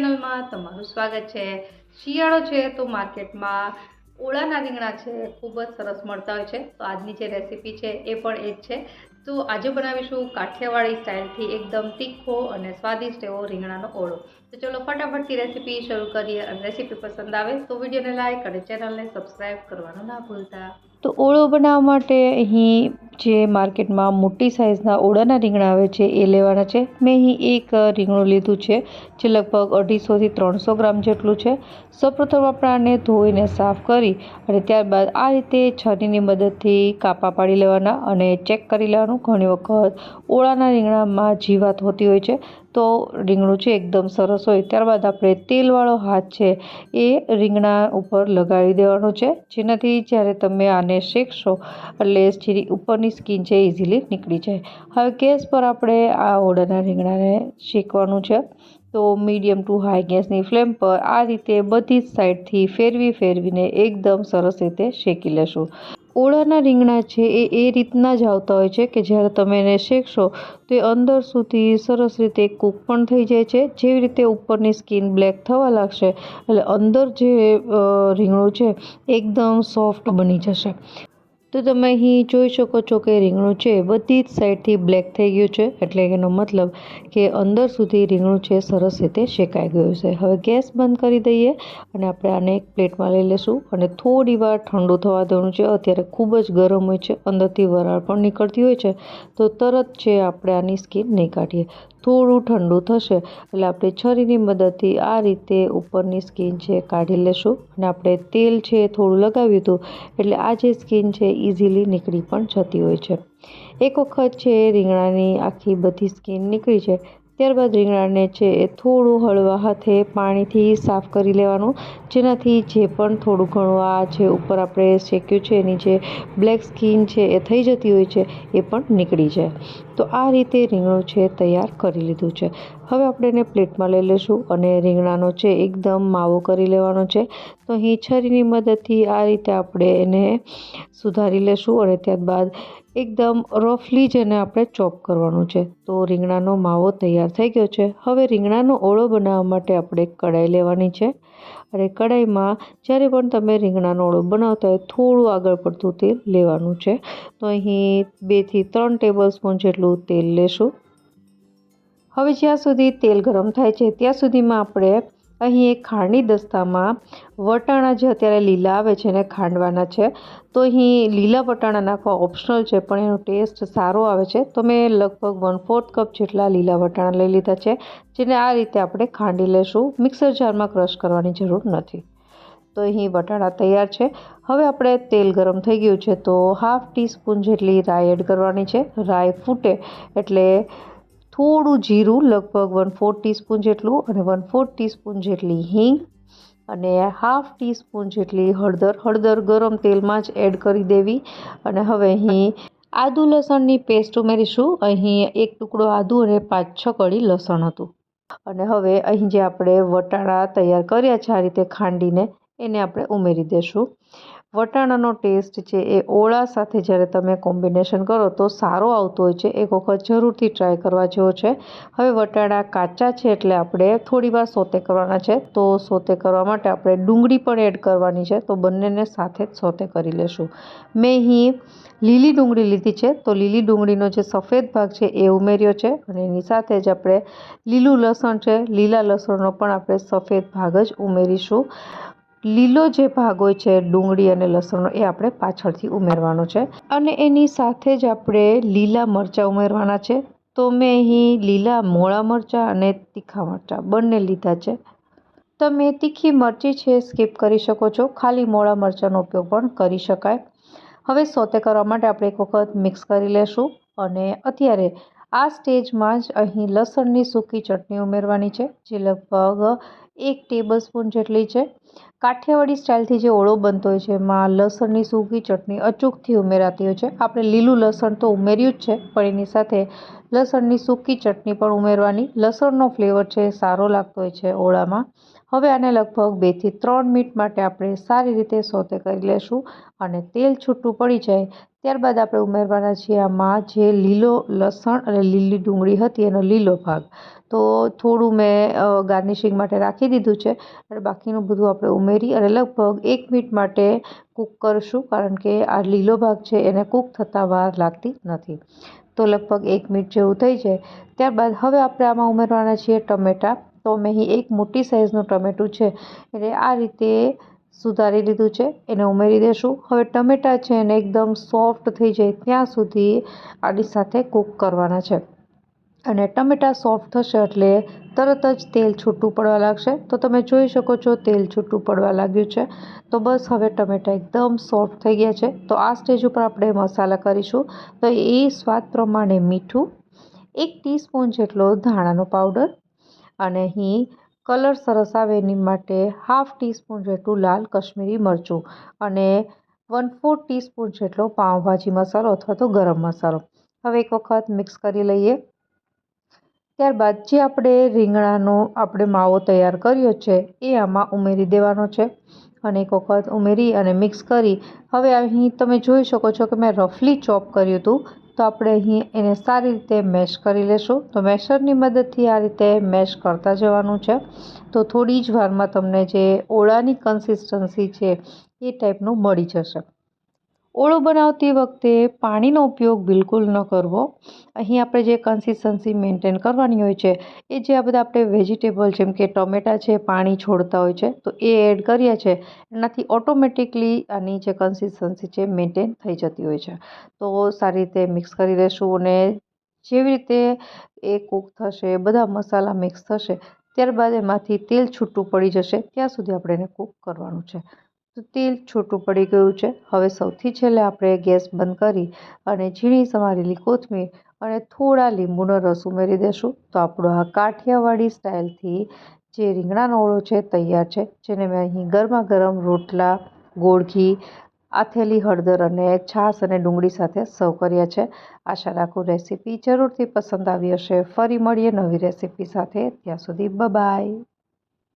ચેનલમાં તમારું સ્વાગત છે. શિયાળો છે તો માર્કેટમાં ઓળાના રીંગણા છે, ખૂબ જ સરસ મળતા હોય છે. તો આજની જે રેસીપી છે એ પણ એ જ છે. તો આજે બનાવીશું કાઠિયાવાડી સ્ટાઇલથી એકદમ તીખો અને સ્વાદિષ્ટ એવો રીંગણાનો ઓળો. તો ચલો ફટાફટથી રેસીપી શરૂ કરીએ અને રેસીપી પસંદ આવે તો વિડીયોને લાઈક અને ચેનલને સબસ્ક્રાઈબ કરવાનું ના ભૂલતા. તો ઓળો બનાવવા માટે અહીં જે માર્કેટમાં મોટી સાઇઝના ઓળાના રીંગણા આવે છે એ લેવાના છે. મેં અહીં એક રીંગણું લીધું છે જે લગભગ અઢીસોથી ત્રણસો ગ્રામ જેટલું છે. સૌપ્રથમ આપણે આને ધોઈને સાફ કરી અને ત્યારબાદ આ રીતે છરીની મદદથી કાપા પાડી લેવાના અને ચેક કરી લેવાનું. ઘણી વખત ઓળાના રીંગણામાં જીવાત હોતી હોય છે. તો રીંગણું છે એકદમ સરસ હોય. ત્યારબાદ આપણે તેલવાળો હાથ છે એ રીંગણા ઉપર લગાવી દેવાનો છે. જેનાથી જ્યારે તમે આને શેકશો, એટલે જેની ઉપરની સ્કીન છે ઇઝીલી નીકળી જાય. હવે ગેસ પર આપણે આ ઓળાના રીંગણાને શેકવાનું છે. તો મીડિયમ ટુ હાઈ ગેસની ફ્લેમ પર આ રીતે બધી જ સાઈડથી ફેરવી ફેરવીને એકદમ સરસ રીતે શેકી લેશું. ઓળાના રીંગણા છે એ એ રીતના જ આવતા હોય છે કે જ્યારે તમે એને શેકશો, તો એ અંદર સુધી સરસ રીતે કૂક પણ થઈ જાય છે. જેવી રીતે ઉપરની સ્કીન બ્લેક થવા લાગશે, એટલે અંદર જે રીંગણું છે, એકદમ સોફ્ટ બની જશે. તો તમે અહીં જોઈ શકો છો કે રીંગણું છે, બધી જ સાઈડથી બ્લેક થઈ ગયું છે. એટલે એનો મતલબ કે અંદર સુધી રીંગણું છે, સરસ રીતે શેકાઈ ગયું છે. હવે ગેસ બંધ કરી દઈએ અને આપણે આને એક પ્લેટમાં લઈ લઈશું અને થોડી વાર ઠંડુ થવા દેવાનું છે. અત્યારે ખૂબ જ ગરમ હોય છે. અંદરથી વરાળ પણ નીકળતી હોય છે. તો તરત છે આપણે આની સ્કીન નહીં કાઢીએ. થોડું ઠંડુ થશે, એટલે આપણે છરીની મદદથી આ રીતે ઉપરની સ્કીન છે કાઢી લેશું. અને આપણે તેલ છે થોડું લગાવ્યું હતું, એટલે આ જે સ્કીન છે ઇઝીલી નીકળી પણ જતી હોય છે. એક વખત છે રીંગણાની આખી બધી સ્કીન નીકળી છે, ત્યારબાદ રીંગણાને છે એ થોડું હળવા હાથે પાણીથી સાફ કરી લેવાનું, જેનાથી જે પણ થોડું ઘણું આ છે ઉપર આપણે શેક્યું છે એની જે બ્લેક સ્કીન છે એ થઈ જતી હોય છે, એ પણ નીકળી જાય. તો આ રીતે રીંગણું છે તૈયાર કરી લીધું છે. હવે આપણે એને પ્લેટમાં લઈ લઈશું અને રીંગણાનો છે એકદમ માવો કરી લેવાનો છે. તો અહીં છરીની મદદથી આ રીતે આપણે એને સુધારી લેશું અને ત્યારબાદ એકદમ રફલી જ એને આપણે ચોપ કરવાનું છે. તો રીંગણાનો માવો તૈયાર થઈ ગયો છે. હવે રીંગણાનો ઓળો બનાવવા માટે આપણે કઢાઈ લેવાની છે. અને કઢાઈમાં જ્યારે પણ તમે રીંગણાનો ઓળો બનાવતા હોય થોડું આગળ પડતું તેલ લેવાનું છે. તો અહીં બેથી ત્રણ ટેબલ સ્પૂન જેટલું તેલ લેશું. હવે જ્યાં સુધી તેલ ગરમ થાય છે, ત્યાં સુધીમાં આપણે અહીં એક ખાંડની દસ્તામાં વટાણા જે અત્યારે લીલા આવે છે એને ખાંડવાના છે, તો અહીં લીલા વટાણા નાખવા ઓપ્શનલ છે, પણ એનો ટેસ્ટ સારો આવે છે. તો મેં લગભગ વન ફોર્થ કપ જેટલા લીલા વટાણા લઈ લીધા છે, જેને આ રીતે આપણે ખાંડી લેશું. મિક્સર જારમાં ક્રશ કરવાની જરૂર નથી. તો અહીં વટાણા તૈયાર છે. હવે આપણે તેલ ગરમ થઈ ગયું છે, તો હાફ ટીસ્પૂન જેટલી રાઈ એડ કરવાની છે. રાઈ ફૂટે એટલે થોડું જીરું, લગભગ વન ફોર ટીસ્પૂન જેટલું અને વન ફોર ટીસ્પૂન જેટલી હિંગ અને હાફ ટીસ્પૂન જેટલી હળદર. હળદર ગરમ તેલમાં જ એડ કરી દેવી અને હવે અહીં આદુ લસણની પેસ્ટ ઉમેરીશું. અહીં એક ટુકડો આદુ અને પાંચ છ કળી લસણ હતું. અને હવે અહીં જે આપણે વટાણા તૈયાર કર્યા છે, આ રીતે ખાંડીને એને આપણે ઉમેરી દઈશું વટાણાનો ટેસ્ટ છે એ ઓળા સાથે જ્યારે તમે કોમ્બિનેશન કરો તો સારો આવતો હોય છે. એક વખત જરૂરથી ટ્રાય કરવા જેવો છે. હવે વટાણા કાચા છે એટલે આપણે થોડી વાર સોતે કરવાના છે. તો સોતે કરવા માટે આપણે ડુંગળી પણ એડ કરવાની છે. તો બંનેને સાથે જ સોતે કરી લેશું. મેં અહીં લીલી ડુંગળી લીધી છે. તો લીલી ડુંગળીનો જે સફેદ ભાગ છે એ ઉમેર્યો છે અને એની સાથે જ આપણે લીલું લસણ છે. લીલા લસણનો પણ આપણે સફેદ ભાગ જ ઉમેરીશું. લીલો જે ભાગ હોય છે, ડુંગળી અને લસણનો, એ આપણે પાછળથી ઉમેરવાનો છે. અને એની સાથે જ આપણે લીલા મરચાં ઉમેરવાના છે. તો મેં અહીં લીલા મોળા મરચાં અને તીખા મરચાં બંને લીધા છે. તમે તીખી મરચી છે, સ્કીપ કરી શકો છો. ખાલી મોળા મરચાંનો ઉપયોગ પણ કરી શકાય. હવે સોતે કરવા માટે આપણે એક વખત મિક્સ કરી લેશું અને અત્યારે આ સ્ટેજમાં જ અહીં લસણની સૂકી ચટણી ઉમેરવાની છે, જે લગભગ એક ટેબલ સ્પૂન જેટલી છે. કાઠિયાવાડી સ્ટાઇલથી જે ઓળો બનતો હોય છે, એમાં લસણની સૂકી ચટણી અચૂકથી ઉમેરાતી હોય છે. આપણે લીલું લસણ તો ઉમેર્યું જ છે, પણ એની સાથે લસણની સૂકી ચટણી પણ ઉમેરવાની લસણનો ફ્લેવર છે, સારો લાગતો હોય છે ઓળામાં. હવે આને લગભગ બેથી ત્રણ મિનિટ માટે આપણે સારી રીતે સોતે કરી લેશું અને તેલ છૂટું પડી જાય ત્યારબાદ આપણે ઉમેરવાના છીએ આમાં જે લીલો લસણ અને લીલી ડુંગળી હતી એનો લીલો ભાગ. તો થોડું મેં ગાર્નિશિંગ માટે રાખી દીધું છે અને બાકીનું બધું આપણે ઉમેરી અને લગભગ એક મિનિટ માટે કૂક કરીશું કારણ કે આ લીલો ભાગ છે એને કૂક થતાં વાર લાગતી નથી. તો લગભગ એક મિનિટ જેવું થઈ જાય. ત્યારબાદ હવે આપણે આમાં ઉમેરવાના છીએ ટમેટાં. તો મેં એક મોટી સાઇઝનું ટમેટું છે. એટલે આ રીતે સુધારી લીધું છે, એને ઉમેરી દઈશું હવે ટમેટાં છે એને એકદમ સોફ્ટ થઈ જાય ત્યાં સુધી આની સાથે કૂક કરવાના છે. અને ટમેટાં સોફ્ટ થશે એટલે તરત જ તેલ છૂટું પડવા લાગશે. તો તમે જોઈ શકો છો તેલ છૂટું પડવા લાગ્યું છે. તો બસ હવે ટમેટાં એકદમ સોફ્ટ થઈ ગયા છે. તો આ સ્ટેજ ઉપર આપણે મસાલા કરીશું. તો એ સ્વાદ પ્રમાણે મીઠું, એક ટીસ્પૂન જેટલો ધાણાનો પાવડર અને અહીં કલર સરસ આવે એની માટે હાફ ટીસ્પૂન જેટલું લાલ કશ્મીરી મરચું અને વન ફોર ટીસ્પૂન જેટલો પાઉંભાજી મસાલો અથવા તો ગરમ મસાલો. હવે એક વખત મિક્સ કરી લઈએ. ત્યારબાદ જે આપણે રીંગણાનો આપણે માવો તૈયાર કર્યો છે, એ આમાં ઉમેરી દેવાનો છે અને એક વખત ઉમેરી અને મિક્સ કરી. હવે અહીં તમે જોઈ શકો છો કે મેં રફલી ચોપ કર્યું હતું. તો આપણે અહીં એને સારી રીતે મેશ કરી લેશું. તો મેશરની મદદથી આ રીતે મેશ કરતા જવાનું છે. તો થોડી જ વારમાં તમને જે ઓળાની કન્સિસ્ટન્સી છે એ ટાઈપનું મળી જશે. ઓળો બનાવતી વખતે પાણીનો ઉપયોગ બિલકુલ ન કરવો. અહીં આપણે જે કન્સિસ્ટન્સી મેન્ટેન કરવાની હોય છે, એ જે આ બધા આપણે વેજીટેબલ જેમ કે ટમેટાં છે, પાણી છોડતા હોય છે, તો એ એડ કરીએ છીએ એનાથી ઓટોમેટિકલી આની જે કન્સિસ્ટન્સી છે મેન્ટેન થઈ જતી હોય છે. તો સારી રીતે મિક્સ કરી લેશું અને જેવી રીતે એ કૂક થશે, બધા મસાલા મિક્સ થશે, ત્યારબાદ એમાંથી તેલ છૂટું પડી જશે, ત્યાં સુધી આપણે એને કૂક કરવાનું છે. તો તેલ છૂટું પડી ગયું છે. હવે સૌથી છેલ્લે આપણે ગેસ બંધ કરી અને ઝીણી સમારેલી કોથમીર અને થોડા લીંબુનો રસ ઉમેરી દઈશું તો આપણો આ કાઠિયાવાડી સ્ટાઇલથી જે રીંગણાનો ઓળો છે તૈયાર છે, જેને મેં અહીં ગરમા ગરમ રોટલા, ગોળ ઘી, આથેલી, હળદર અને છાશ અને ડુંગળી સાથે સર્વ કર્યા છે. આશા રાખું રેસીપી જરૂરથી પસંદ આવી હશે. ફરી મળીએ નવી રેસીપી સાથે. ત્યાં સુધી બાય